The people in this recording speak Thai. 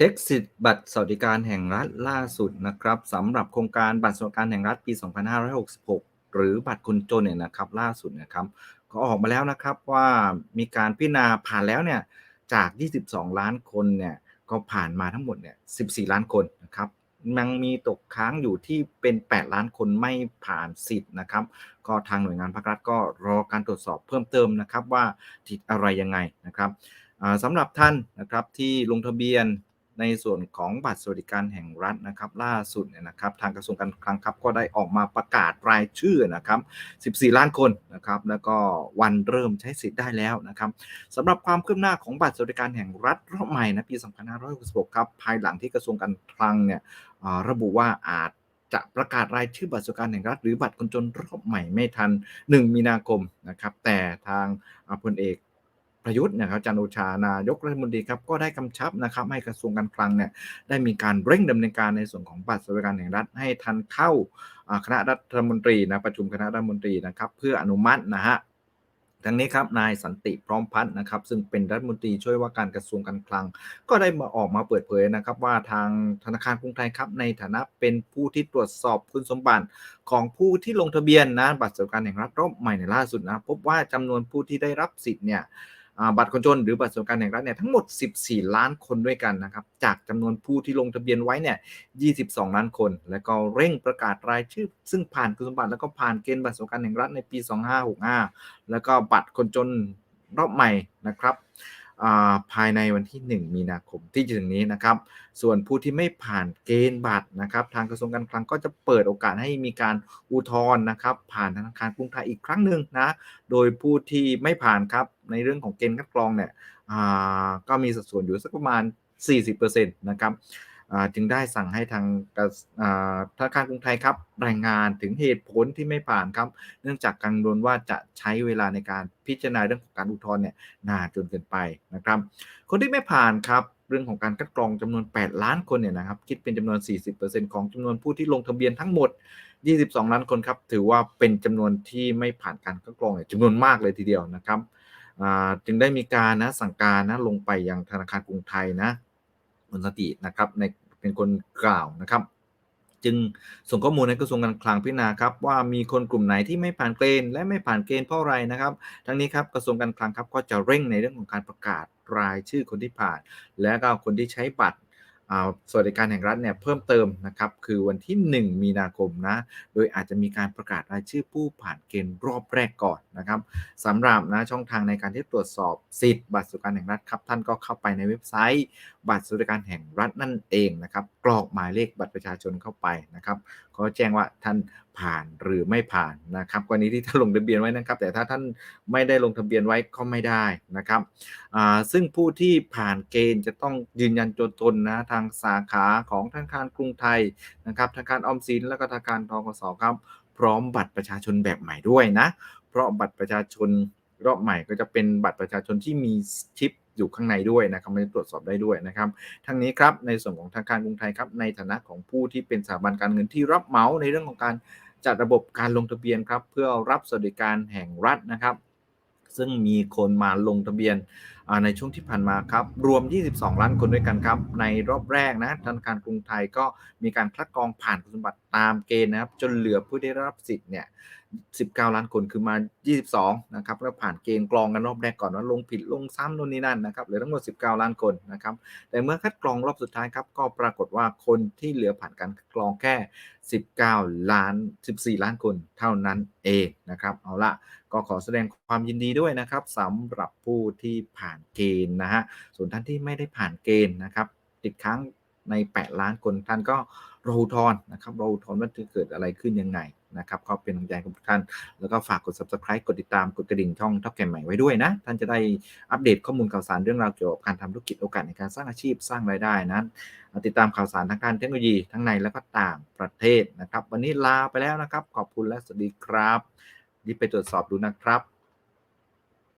เช็คสิทธิ์บัตรสวัสดิการแห่งรัฐล่าสุดนะครับสำหรับโครงการบัตรสวัสดิการแห่งรัฐปี 2566 หรือบัตรคนจนเนี่ยนะครับล่าสุดนะครับก็ออกมาแล้วนะครับว่ามีการพิจารณาผ่านแล้วเนี่ยจาก 22 ล้านคนเนี่ยก็ผ่านมาทั้งหมดเนี่ย 14 ล้านคนนะครับยังมีตกค้างอยู่ที่เป็น 8 ล้านคนไม่ผ่านสิทธิ์นะครับ ก็ทางหน่วยงานภาครัฐก็รอการตรวจสอบเพิ่มเติมนะครับว่าติดอะไรยังไงนะครับสำหรับท่านนะครับที่ลงทะเบียน ในส่วนของบัตรสวัสดิการแห่งรัฐนะครับ ล่าสุดเนี่ยนะครับ ทางกระทรวงการคลังครับก็ได้ออกมาประกาศรายชื่อนะครับ 14 ล้านคนนะครับ แล้วก็วันเริ่มใช้สิทธิ์ได้แล้วนะครับสำหรับความคืบหน้าของบัตรสวัสดิการแห่งรัฐรอบใหม่นะปี 2566 ครับ ภายหลังที่กระทรวงการคลังเนี่ยระบุว่าอาจจะประกาศรายชื่อบัตรสวัสดิการแห่งรัฐหรือบัตรคนจนรอบใหม่ไม่ทัน 1 มีนาคมนะครับ แต่ทางพลเอก ประยุทธ์นะครับจันโอชานายกรัฐมนตรีครับก็ได้กำชับนะครับให้กระทรวงการคลังเนี่ยได้มีการเร่งดำเนินการในส่วนของบัตรสวัสดิการแห่งรัฐให้ทันเข้าคณะรัฐมนตรีนะประชุมคณะรัฐมนตรีนะครับเพื่ออนุมัตินะฮะทั้งนี้ครับนายสันติพร้อมพัฒน์นะครับ ซึ่งเป็นรัฐมนตรีช่วยว่าการกระทรวงการคลัง ก็ได้มาออกมาเปิดเผยนะครับ ว่าทางธนาคารกรุงไทยครับในฐานะเป็นผู้ที่ตรวจสอบคุณสมบัติของผู้ที่ลงทะเบียนนะบัตรสวัสดิการแห่งรัฐรอบใหม่ในล่าสุดนะพบว่าจำนวนผู้ที่ได้รับสิทธิ์เนี่ย บัตรคนจนหรือบัตรสวัสดิการแห่งรัฐเนี่ยทั้งหมด 14 ล้านคนด้วยกันนะครับจากจำนวนผู้ที่ลงทะเบียนไว้เนี่ย 22 ล้านคน แล้วก็เร่งประกาศรายชื่อ ซึ่งผ่านคุณสมบัติแล้วก็ผ่านเกณฑ์บัตรสวัสดิการแห่งรัฐในปี 2565 แล้วก็บัตรคนจนรอบใหม่นะครับ ภายในวันที่ 1 มีนาคมที่จะถึงนี้นะครับ ส่วนผู้ที่ไม่ผ่านเกณฑ์บัตรนะครับ ทางกระทรวงการคลังก็จะเปิดโอกาสให้มีการอุทธรณ์นะครับ ผ่านธนาคารกรุงไทยอีกครั้งหนึ่งนะ โดยผู้ที่ไม่ผ่านครับในเรื่องของเกณฑ์คัดกรองเนี่ยก็มีสัดส่วนอยู่สักประมาณ 40%นะครับ จึงได้สั่งให้ทางธนาคารกรุงไทยครับรายงานถึงเหตุผลที่ไม่ผ่านครับ เนื่องจากกังวลว่าจะใช้เวลาในการพิจารณาเรื่องของการอุทธรณ์เนี่ยนานจนเกินไปนะครับ คนที่ไม่ผ่านครับเรื่องของการคัดกรองจำนวน 8 ล้านคนเนี่ยนะครับคิดเป็นจำนวน 40%ของจำนวนผู้ที่ลงทะเบียนทั้งหมด 22 ล้านคนครับถือว่าเป็นจำนวนที่ไม่ผ่านการคัดกรองเนี่ยจำนวนมากเลยทีเดียวนะครับจึงได้มีการนะสั่งการนะลงไปยังธนาคารกรุงไทยนะ คนสตินะครับในเป็นคนกล่าวนะครับ จึงส่งข้อมูลในกระทรวงการคลังพิจารณาครับว่ามีคนกลุ่มไหนที่ไม่ผ่านเกณฑ์และไม่ผ่านเกณฑ์เพราะอะไรนะครับ ทั้งนี้ครับกระทรวงการคลังครับก็จะเร่งในเรื่องของการประกาศรายชื่อคนที่ผ่าน และก็คนที่ใช้บัตร สวัสดิการแห่งรัฐเนี่ยเพิ่มเติมนะครับคือวันที่ 1 มีนาคมนะโดยอาจจะมีการประกาศรายชื่อผู้ผ่านเกณฑ์รอบแรกก่อนนะครับสำหรับนะช่องทางในการที่ตรวจสอบสิทธิ์บัตรสวัสดิการแห่งรัฐครับท่านก็เข้าไปในเว็บไซต์ บัตรสวัสดิการแห่งรัฐนั่นเองนะครับ รอกหมายเลขบัตรประชาชนเข้าไปนะครับก็แจ้งว่าท่านผ่านหรือไม่ผ่านนะครับกรณีที่ท่านลงทะเบียนไว้นะครับ แต่ถ้าท่านไม่ได้ลงทะเบียนไว้ก็ไม่ได้นะครับซึ่งผู้ที่ผ่านเกณฑ์จะต้องยืนยันตัวตนนะทางสาขาของธนาคารกรุงไทยนะครับธนาคารออมสินแล้วก็ธนาคารทกสครับพร้อมบัตรประชาชนแบบใหม่ด้วยนะ เพราะบัตรประชาชนรอบใหม่ก็จะเป็นบัตรประชาชนที่มีชิป อยู่ข้างในด้วยนะครับมันตรวจสอบได้ด้วยนะครับทั้งนี้ครับในส่วนของธนาคารกรุงไทยครับในฐานะของผู้ที่เป็นสถาบันการเงินที่รับเหมาในเรื่องของการจัดระบบการลงทะเบียนครับเพื่อรับสวัสดิการแห่งรัฐนะครับ ซึ่งมีคนมาลงทะเบียน ในช่วงที่ผ่านมาครับ รวม 22 ล้านคนด้วยกันครับ ในรอบแรกนะธนาคารกรุงไทยก็มีการคัดกรองผ่านคุณสมบัติตามเกณฑ์นะครับ จนเหลือผู้ได้รับสิทธิ์เนี่ย 19 ล้านคนคือมา 22 นะครับ แล้วผ่านเกณฑ์กรองกันรอบแรกก่อนว่าลงผิดลงซ้ำโน่นนี่นั่นนะครับเหลือทั้งหมด 19 ล้านคนนะครับ แต่เมื่อคัดกรองรอบสุดท้ายครับ ก็ปรากฏว่าคนที่เหลือผ่านการคัดกรองแค่ 19 ล้าน 14 ล้านคนเท่านั้นเองนะครับ เอาละก็ขอแสดงความยินดีด้วยนะครับสำหรับผู้ที่ผ่านเกณฑ์นะฮะส่วนท่านที่ไม่ได้ผ่านเกณฑ์นะครับ ติดค้างใน 8 ล้านคนท่านก็รออุทธรณ์นะครับรออุทธรณ์ว่าจะเกิดอะไรขึ้นยังไงนะครับก็เป็นกำลังใจกับทุกท่าน แล้วก็ฝากกด subscribe กดติดตามกดกระดิ่งช่องท็อปแกมใหม่ไว้ด้วยนะ ท่านจะได้อัปเดตข้อมูลข่าวสารเรื่องราวเกี่ยวกับการทำธุรกิจโอกาสในการสร้างอาชีพสร้างรายได้นะติดตามข่าวสารทางการเทคโนโลยีทั้งในและก็ต่างประเทศนะครับ วันนี้ลาไปแล้วนะครับ ขอบคุณและสวัสดีครับรีบไปตรวจสอบดูนะครับ